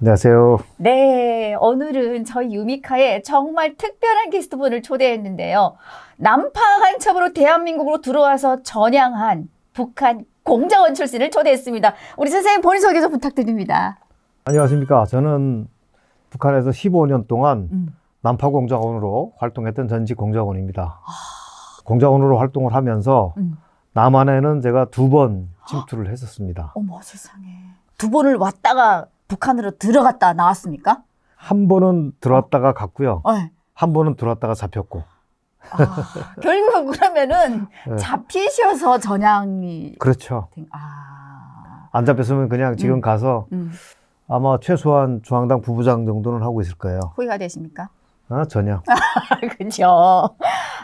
안녕하세요. 네, 오늘은 저희 유미카에 정말 특별한 게스트분을 초대했는데요. 남파 간첩으로 대한민국으로 들어와서 전향한 북한 공자원 출신을 초대했습니다. 우리 선생님 본인 소개 좀 부탁드립니다. 안녕하십니까. 저는 북한에서 15년 동안 음. 남파 공작원으로 활동했던 전직 공작원입니다. 공작원으로 활동을 하면서 음. 남한에는 제가 두 번 침투를 했었습니다. 어머 세상에. 두 번을 왔다가 북한으로 들어갔다 나왔습니까? 한 번은 들어왔다가 갔고요. 네. 한 번은 들어왔다가 잡혔고. 아, 결국은 그러면은 네. 잡히셔서 전향이 그렇죠. 된, 아. 안 잡혔으면 그냥 지금 음. 가서 음, 아마 최소한 중앙당 부부장 정도는 하고 있을 거예요. 후회가 되십니까? 아, 전혀. 그죠.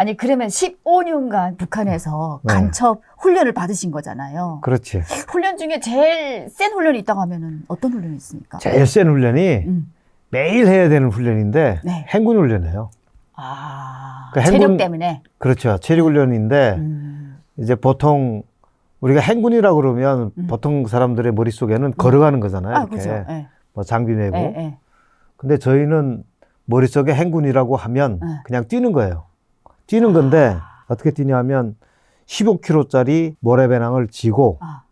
아니, 그러면 15년간 북한에서 네. 간첩 훈련을 받으신 거잖아요. 그렇지. 훈련 중에 제일 센 훈련이 있다고 하면은 어떤 훈련이 있습니까? 제일 센 훈련이 음. 매일 해야 되는 훈련인데 네. 행군 훈련이에요. 아, 그 체력 행군- 때문에. 그렇죠. 체력 훈련인데 음. 이제 보통 우리가 행군이라 그러면 음. 보통 사람들의 머릿속에는 걸어가는 거잖아요. 아, 이렇게. 예. 뭐 장비 메고. 예, 예. 근데 저희는 머릿속에 행군이라고 하면 네. 그냥 뛰는 거예요. 뛰는 건데 어떻게 뛰냐 하면 15kg짜리 모래배낭을 지고 아,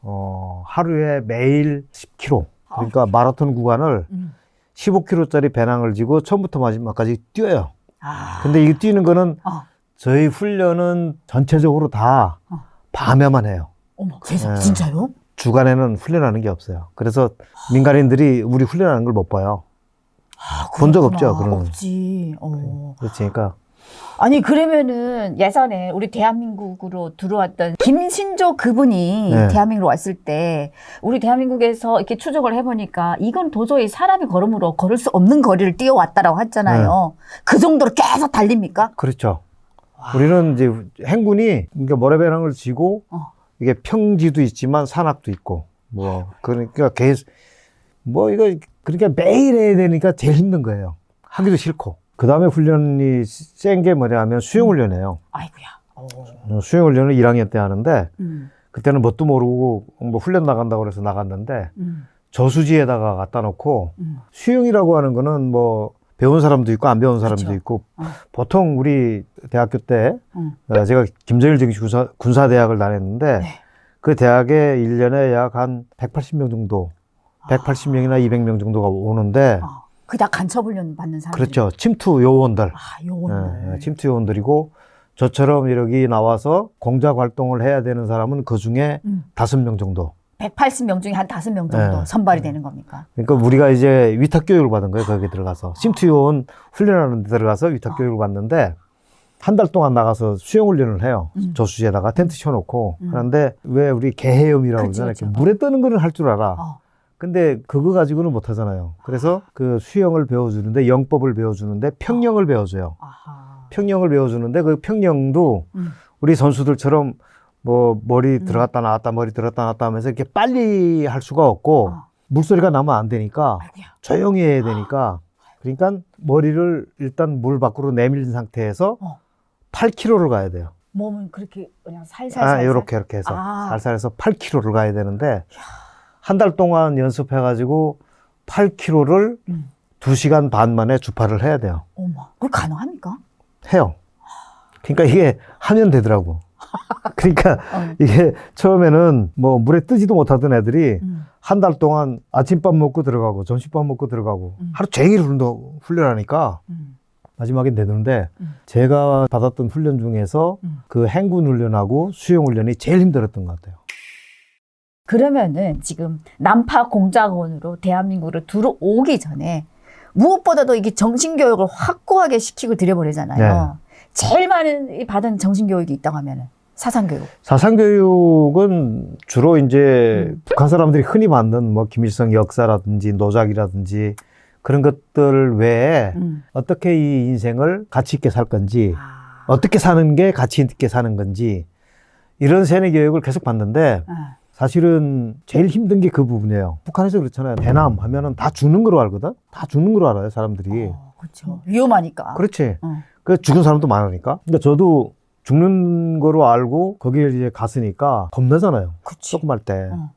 어, 하루에 매일 10km. 그러니까 마라톤 구간을 음. 15kg짜리 배낭을 지고 처음부터 마지막까지 뛰어요. 아. 근데 이거 뛰는 거는 어, 저희 훈련은 전체적으로 다 어. 밤에만 해요. 어머, 세상 네. 진짜요? 주간에는 훈련하는 게 없어요. 그래서 민간인들이 우리 훈련하는 걸 못 봐요. 아, 본적. 없죠, 그런. 없지. 어. 그렇으니까 아니 그러면은 예전에 우리 대한민국으로 들어왔던 김신조 그분이 네. 대한민국으로 왔을 때 우리 대한민국에서 이렇게 추적을 해보니까 이건 도저히 사람이 걸음으로 걸을 수 없는 거리를 뛰어왔다라고 했잖아요. 그 정도로 계속 달립니까? 그렇죠. 우리는 이제 행군이 그러니까 모래배낭을 지고 어. 이게 평지도 있지만 산악도 있고 뭐 그러니까 계속 뭐 이거 그러니까 매일 해야 되니까 제일 힘든 거예요. 하기도 싫고 그 다음에 훈련이 센 게 뭐냐 하면 수영 훈련이에요. 아이고야. 어. 어, 수영 훈련을 1학년 때 하는데 음, 그때는 뭣도 모르고 뭐 훈련 나간다고 그래서 나갔는데 음, 저수지에다가 갖다 놓고 음. 수영이라고 하는 거는 뭐 배운 사람도 있고 안 배운 사람도 그쵸. 있고 어. 보통 우리 대학교 때 음. 어, 제가 김정일 정치군사 군사 대학을 다녔는데 네. 그 대학에 일년에 약 한 180명 정도, 180명이나 200명 정도가 오는데 어. 그다 간첩 훈련 받는 사람. 그렇죠. 침투 요원들. 아, 요원들. 예, 침투 요원들이고 저처럼 여기 나와서 공작 활동을 해야 되는 사람은 그 중에 음. 다섯 명 정도. 180명 중에 한 5명 정도 네. 선발이 되는 겁니까? 그러니까 우리가 이제 위탁 교육을 받은 거예요. 거기에 들어가서 침투 요원 훈련하는 데 들어가서 위탁 교육을 받는데 한 달 동안 나가서 수영 훈련을 해요. 음. 저수지에다가 텐트 쳐놓고 음. 하는데 왜 우리 개헤엄이라고 그렇죠, 그러잖아요. 이렇게. 물에 뜨는 거는 할 줄 알아. 어. 근데 그거 가지고는 못 하잖아요. 그래서 그 수영을 배워주는데 영법을 배워주는데 평영을 배워줘요. 아하. 평영을 배워주는데 그 평영도 음. 우리 선수들처럼 뭐 머리 음. 들어갔다 나왔다 머리 들어갔다 나왔다 하면서 이렇게 빨리 할 수가 없고 어. 물소리가 나면 안 되니까 아이고야. 조용히 해야 되니까 그러니까 머리를 일단 물 밖으로 내밀린 상태에서 어. 8km를 가야 돼요. 몸은 그렇게 그냥 살살 아, 살살. 이렇게 이렇게 해서 아. 살살 해서 8km를 가야 되는데 한 달 동안 연습해 가지고 8km를 음. 2시간 반 만에 주파를 해야 돼요. 어머, 그거 가능합니까? 해요. 그러니까 이게 하면 되더라고. 그러니까 어. 이게 처음에는 뭐 물에 뜨지도 못하던 애들이 음. 한달 동안 아침밥 먹고 들어가고 점심밥 먹고 들어가고 음. 하루 종일 훈련- 훈련하니까 음. 마지막엔 되는데 음. 제가 받았던 훈련 중에서 음. 그 행군 훈련하고 수영 훈련이 제일 힘들었던 것 같아요. 그러면은 지금 남파 공작원으로 대한민국으로 들어오기 전에 무엇보다도 이게 정신교육을 확고하게 시키고 들여보내잖아요. 제일 많은 이 받은 정신교육이 있다고 하면은 사상교육. 사상교육은 주로 이제 음. 북한 사람들이 흔히 만든 뭐 김일성 역사라든지 노작이라든지 그런 것들 외에 음. 어떻게 이 인생을 가치 있게 살 건지 아. 어떻게 사는 게 가치 있게 사는 건지 이런 세뇌 교육을 계속 받는데 아. 사실은 제일 힘든 게 그 부분이에요. 북한에서 그렇잖아요. 대남 하면은 다 죽는 거로 알거든. 다 죽는 거로 알아요, 사람들이. 어, 그렇죠. 위험하니까. 그렇지. 어. 그 죽은 사람도 많으니까. 근데 저도 죽는 거로 알고 거기에 이제 갔으니까 겁나잖아요. 그치. 조금 할 때. 어.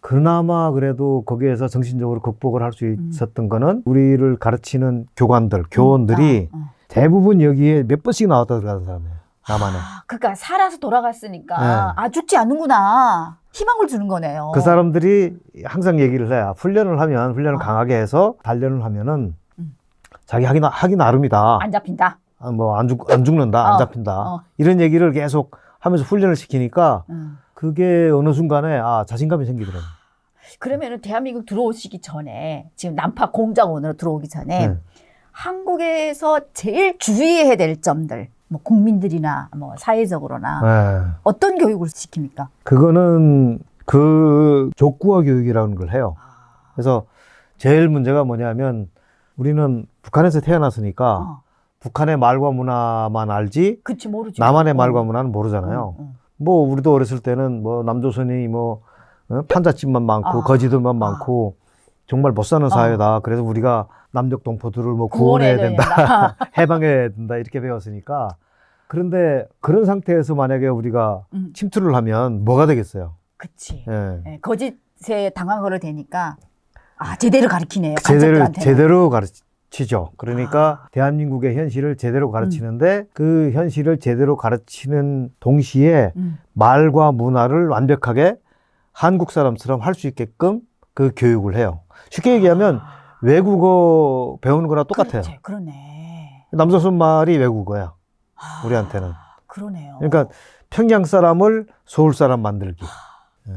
그나마 그래도 거기에서 정신적으로 극복을 할수 음. 있었던 거는 우리를 가르치는 교관들, 교원들이 아, 어. 대부분 여기에 몇 번씩 나왔다 들어가는 사람이에요. 남한에. 아, 그러니까 살아서 돌아갔으니까 네. 아 죽지 않는구나 희망을 주는 거네요. 그 사람들이 항상 얘기를 해요. 훈련을 하면 훈련을 어. 강하게 해서 단련을 하면은 음. 자기 하기 나 하기 나름이다. 안 잡힌다. 뭐안 죽, 안 죽는다, 어. 안 잡힌다. 어. 이런 얘기를 계속 하면서 훈련을 시키니까 음. 그게 어느 순간에 아 자신감이 생기더라고요. 그러면은 대한민국 들어오시기 전에 지금 난파 공작원으로 들어오기 전에 네. 한국에서 제일 주의해야 될 점들 뭐 국민들이나 뭐 사회적으로나 네. 어떤 교육을 시킵니까? 그거는 그 족구어 교육이라는 걸 해요. 그래서 제일 문제가 뭐냐면 우리는 북한에서 태어났으니까 어, 북한의 말과 문화만 알지 그치 모르죠. 남한의 어. 말과 문화는 모르잖아요. 어, 어. 뭐 우리도 어렸을 때는 뭐 남조선이 뭐 어? 판잣집만 많고 아. 거지들만 많고 정말 못 사는 아. 사회다. 그래서 우리가 남녘 동포들을 뭐 구원해야 된다, 해방해야 된다 이렇게 배웠으니까 그런데 그런 상태에서 만약에 우리가 음, 침투를 하면 뭐가 되겠어요? 그치. 예. 예, 거짓에 당한 거를 되니까 아 제대로 가르치네요. 제대로. 제대로 가르치죠. 그러니까 아. 대한민국의 현실을 제대로 가르치는데 그 현실을 제대로 가르치는 동시에 음. 말과 문화를 완벽하게 한국 사람처럼 할 수 있게끔 그 교육을 해요. 쉽게 얘기하면 아, 외국어 배우는 거랑 똑같아요. 그렇지, 그러네. 남조선 말이 외국어야. 아, 우리한테는. 그러네요. 그러니까 평양 사람을 서울 사람 만들기. 예.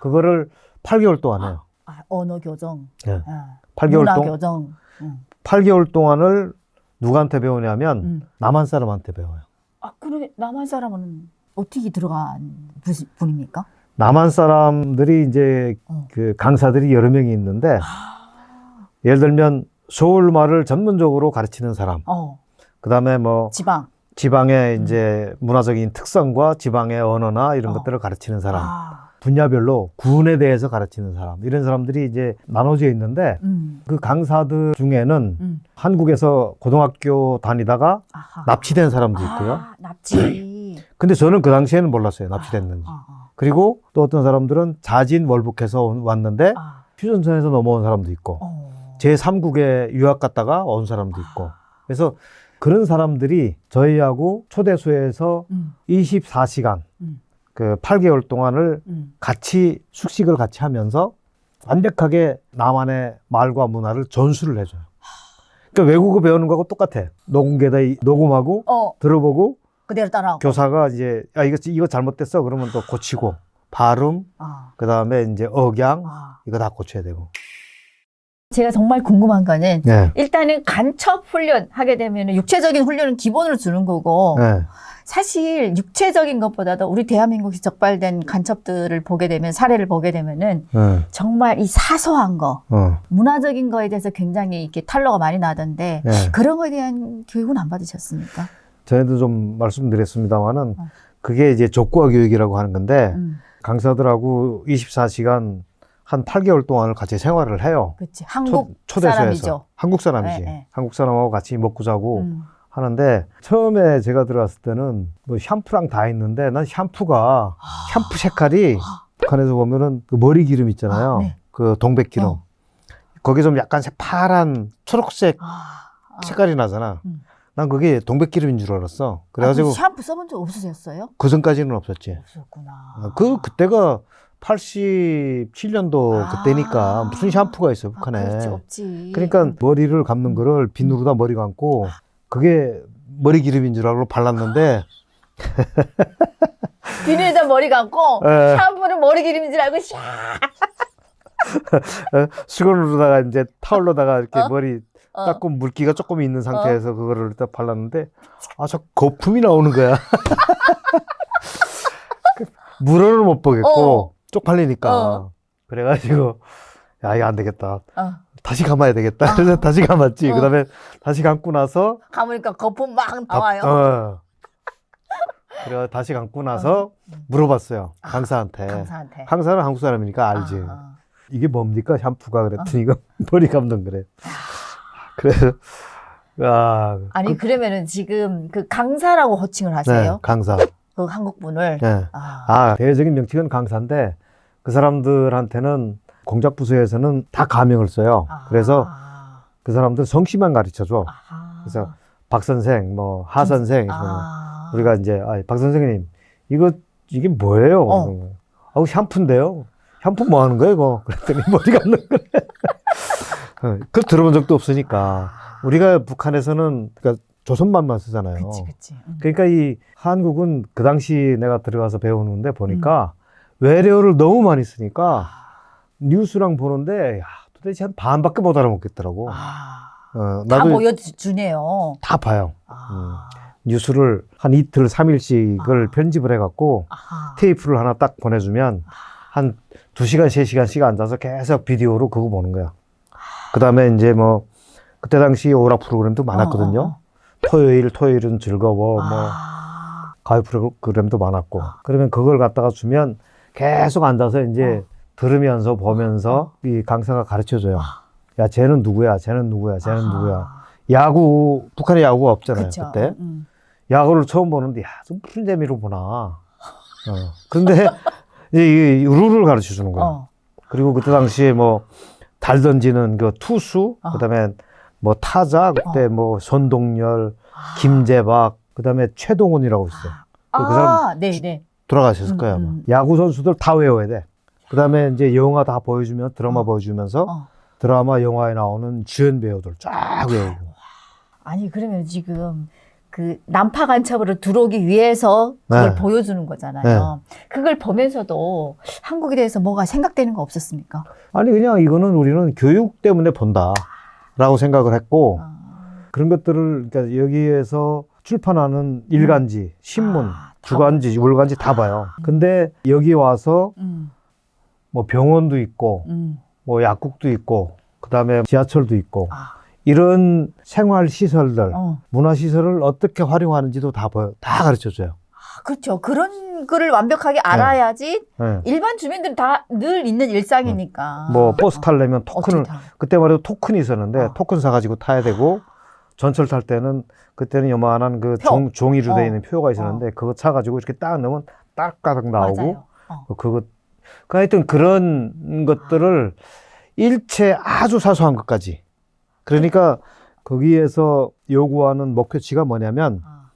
그거를 8개월 동안 해요. 아, 언어 교정, 예. 아, 8개월 문화 동안 교정. 음. 8개월 동안을 누구한테 배우냐면 음. 남한 사람한테 배워요. 아, 그러면 남한 사람은 어떻게 들어간 분- 분입니까? 남한 사람들이 이제 어. 그 강사들이 여러 명이 있는데 아, 예를 들면 서울 말을 전문적으로 가르치는 사람, 어, 그다음에 뭐 지방. 지방의 이제 문화적인 특성과 지방의 언어나 이런 어. 것들을 가르치는 사람, 아, 분야별로 군에 대해서 가르치는 사람, 이런 사람들이 이제 나눠져 있는데 음, 그 강사들 중에는 음. 한국에서 고등학교 다니다가 아하. 납치된 사람도 있고요. 아, 납치. 근데 저는 그 당시에는 몰랐어요. 납치됐는지. 아, 아, 그리고 또 어떤 사람들은 자진 월북해서 온- 왔는데 아, 휴전선에서 넘어온 사람도 있고 어. 제3국에 유학 갔다가 온 사람도 있고 그래서 그런 사람들이 저희하고 초대소에서 음, 24시간 음, 그 8개월 동안을 음. 같이 숙식을 같이 하면서 완벽하게 남한의 말과 문화를 전수를 해줘요. 그러니까 외국어 배우는 거하고 똑같아. 녹음기에다 이- 녹음하고 어, 들어보고 그대로 따라하고. 교사가 이제 야 이거 이거 잘못됐어 그러면 또 고치고 발음 아, 그 다음에 이제 억양 아. 이거 다 고쳐야 되고. 제가 정말 궁금한 거는 네. 일단은 간첩 훈련 하게 되면 육체적인 훈련은 기본으로 주는 거고 네. 사실 육체적인 것보다도 우리 대한민국이 적발된 간첩들을 보게 되면 사례를 보게 되면은 네. 정말 이 사소한 거 어. 문화적인 거에 대해서 굉장히 이렇게 탈로가 많이 나던데 네. 그런 거에 대한 교육은 안 받으셨습니까? 전에도 좀 말씀드렸습니다만은 어. 그게 이제 족구화 교육이라고 하는 건데 음, 강사들하고 24시간 한 8개월 동안을 같이 생활을 해요. 그렇지. 한국 초, 초대소에서 사람이죠. 한국 사람이지. 네, 네. 한국 사람하고 같이 먹고 자고 음, 하는데 처음에 제가 들어왔을 때는 뭐 샴푸랑 다 있는데 난 샴푸가 샴푸 색깔이 북한에서 보면은 그 머리 기름 있잖아요. 아, 네. 그 동백 기름. 어. 거기 좀 약간 파란 초록색 아, 아. 색깔이 나잖아. 음. 난 그게 동백 기름인 줄 알았어. 그래가지고 아, 샴푸 써본 적 없으셨어요? 그 전까지는 없었지. 없었구나. 어, 그 그때가 87년도 아. 그때니까 무슨 샴푸가 있어 아, 북한에. 그렇지, 없지. 그러니까 머리를 감는 거를 비누로다 머리 감고 그게 머리 기름인 줄 알고 발랐는데 비닐에다 머리 감고 에. 샴푸는 머리 기름인 줄 알고 샥 어, 수건으로다가 이제 타올로다가 이렇게 어? 머리 어. 닦고 물기가 조금 있는 상태에서 그거를 딱 발랐는데 아 저 거품이 나오는 거야. 그 물어는 못 보겠고 어. 쪽팔리니까 어. 그래가지고 야 이거 안 되겠다. 어. 다시 감아야 되겠다. 그래서 다시 감았지. 어. 그다음에 다시 감고 나서 감으니까 거품 막 밥- 나와요. 어. 그래 다시 감고 나서 물어봤어요 강사한테. 강사한테. 강사는 한국 사람이니까 알지. 아, 아. 이게 뭡니까 샴푸가 그랬더니 이거 머리 감는 그래. 그래서 아 아니 그, 러면은 지금 그 강사라고 호칭을 네, 하세요? 강사. 그 한국 분을. 네. 아, 아 대외적인 명칭은 강사인데 그그 사람들한테는 공작 부서에서는 다 가명을 써요. 아. 그래서 그 사람들 성씨만 가르쳐 줘. 그래서 박 선생, 뭐 하 선생, 아. 우리가 이제 아, 박 선생님 이거 이게 뭐예요? 어. 아우 샴푸인데요. 샴푸 뭐 하는 거예요, 이거? 그랬더니 머리가 안 나그래. 어, 그 들어본 적도 없으니까 우리가 북한에서는 그러니까 조선말만 쓰잖아요. 그치 그치. 음. 그러니까 이 한국은 그 당시 내가 들어가서 배우는데 보니까 음. 외래어를 너무 많이 쓰니까 뉴스랑 보는데 야, 도대체 한 반밖에 못 알아먹겠더라고. 아. 어, 다 나도 보여주네요. 다 봐요. 아. 뉴스를 한 이틀, 삼일씩을 아. 편집을 해갖고 아하. 테이프를 하나 딱 보내주면 한 두시간세시간씩 앉아서 계속 비디오로 그거 보는 거야. 그 다음에 이제 뭐, 그때 당시 오락 프로그램도 많았거든요. 어, 어, 어. 토요일, 토요일은 즐거워, 뭐, 아. 가요 프로그램도 많았고. 아. 그러면 그걸 갖다가 주면 계속 앉아서 이제 어. 들으면서 보면서 이 강사가 가르쳐 줘요. 아. 야, 쟤는 누구야, 쟤는 누구야, 쟤는 아하. 누구야. 야구, 북한에 야구가 없잖아요, 그쵸. 그때. 음. 야구를 처음 보는데, 야, 좀 무슨 재미로 보나. 어. 근데, 이제 이 룰을 가르쳐 주는 거야. 어. 그리고 그때 당시에 뭐, 달 던지는 그 투수, 어. 그 다음에 뭐 타자, 그때 뭐, 손동열, 아. 김재박, 그 다음에 최동원이라고 있어요. 아, 그 사람 네, 네. 돌아가셨을 음, 거예요. 아마. 음. 야구 선수들 다 외워야 돼. 그 다음에 이제 영화 다 보여주면, 드라마 어. 보여주면서, 어. 드라마, 영화에 나오는 주연 배우들 쫙 외우고. 아니 그러면 지금 그 난파 간첩으로 들어오기 위해서 그걸 네. 보여주는 거잖아요. 그걸 보면서도 한국에 대해서 뭐가 생각되는 거 없었습니까? 아니, 그냥 이거는 우리는 교육 때문에 본다. 라고 생각을 했고, 아. 그런 것들을 그러니까 여기에서 출판하는 일간지, 신문, 아, 다 주간지, 월간지 다 봐요. 근데 여기 와서 음, 뭐 병원도 있고, 음. 뭐 약국도 있고, 그 다음에 지하철도 있고, 아, 이런 생활 시설들, 어. 문화 시설을 어떻게 활용하는지도 다 보여, 다 가르쳐 줘요. 아, 그렇죠. 그런 거를 완벽하게 알아야지 예. 일반 주민들은 다 늘 있는 일상이니까. 뭐 버스 타려면 어, 토큰을 다- 그때 말해도 토큰이 있었는데 어. 토큰 사가지고 타야 되고 전철 탈 때는 그때는 요만한 그 표. 종, 종이로 어. 되어 있는 표가 있었는데 그거 차가지고 이렇게 딱 넣으면 딱가닥 나오고 맞아요. 어. 그거 그 하여튼 그런 것들을 일체 아주 사소한 것까지 그러니까 거기에서 요구하는 목표치가 뭐냐면 아,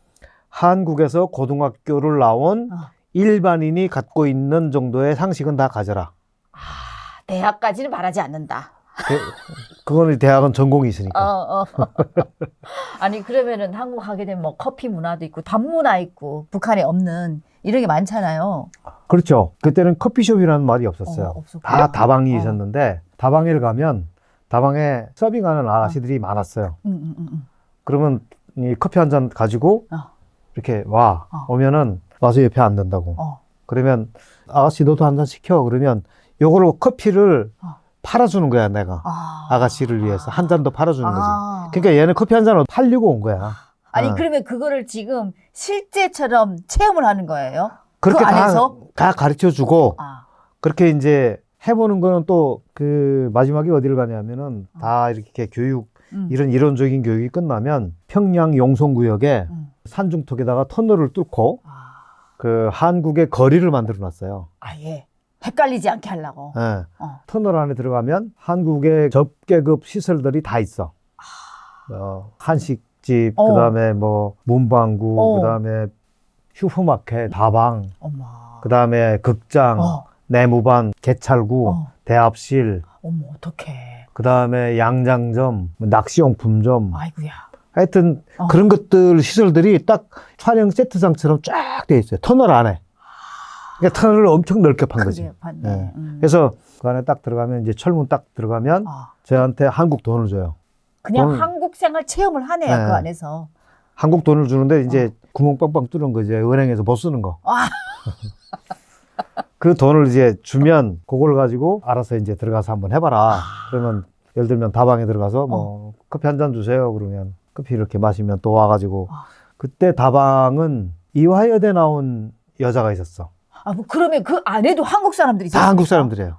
한국에서 고등학교를 나온 어. 일반인이 갖고 있는 정도의 상식은 다 가져라. 아, 대학까지는 바라지 않는다. 그, 그거는 대학은 전공이 있으니까. 어, 어. 아니 그러면은 한국 가게 되면 뭐 커피 문화도 있고 밥 문화 있고 북한에 없는 이런 게 많잖아요. 그렇죠. 그때는 커피숍이라는 말이 없었어요. 어. 다 다방이 어. 있었는데 다방에 가면 다방에 서빙하는 아가씨들이 많았어요. 음, 음, 음, 음. 그러면 이 커피 한 잔 가지고 어. 이렇게 와 어. 오면은 와서 옆에 앉는다고. 어. 그러면 아가씨 너도 한 잔 시켜. 그러면 요걸로 커피를 어. 팔아주는 거야 내가 아. 아가씨를 위해서 한 잔 더 팔아주는 거지. 아. 그러니까 얘는 커피 한 잔을 팔려고 온 거야. 아니 어. 그러면 그거를 지금 실제처럼 체험을 하는 거예요? 그렇게 그 안에서? 다, 다 가르쳐 주고 아. 그렇게 이제 해보는 거는 또 그 마지막에 어디를 가냐면은 다 이렇게 교육 음. 이런 이론적인 교육이 끝나면 평양 용성구역에 음. 산중턱에다가 터널을 뚫고 아. 그 한국의 거리를 만들어 놨어요. 아 예 헷갈리지 않게 하려고. 예. 어. 터널 안에 들어가면 한국의 접계급 시설들이 다 있어. 어, 한식집, 어. 그다음에 뭐 문방구, 어. 그다음에 슈퍼마켓, 다방. 그다음에 극장, 어. 내무반, 개찰구, 어. 대합실, 어머 어떡해. 그 다음에 양장점, 뭐 낚시용품점, 아이고야. 하여튼 어. 그런 것들 시설들이 딱 촬영 세트장처럼 쫙 돼 있어요. 터널 안에. 그러니까 터널을 엄청 넓게 판 거지. 그게 봤네. 예. 음. 그래서 그 안에 딱 들어가면 이제 철문 딱 들어가면 아. 저한테 한국 돈을 줘요. 그냥 오늘- 한국 생활 체험을 하네요 네. 그 안에서. 한국 돈을 주는데 이제 구멍 빵빵 뚫은 거 이제 은행에서 못 쓰는 거. 아. 그 돈을 이제 주면 그걸 가지고 알아서 이제 들어가서 한번 해봐라. 그러면 예를 들면 다방에 들어가서 뭐 커피 한 잔 주세요. 그러면 커피 이렇게 마시면 또 와가지고 아. 그때 다방은 이화여대 나온 여자가 있었어. 아, 뭐 그러면 그 안에도 한국 사람들이 다 있었습니까? 한국 사람들이에요.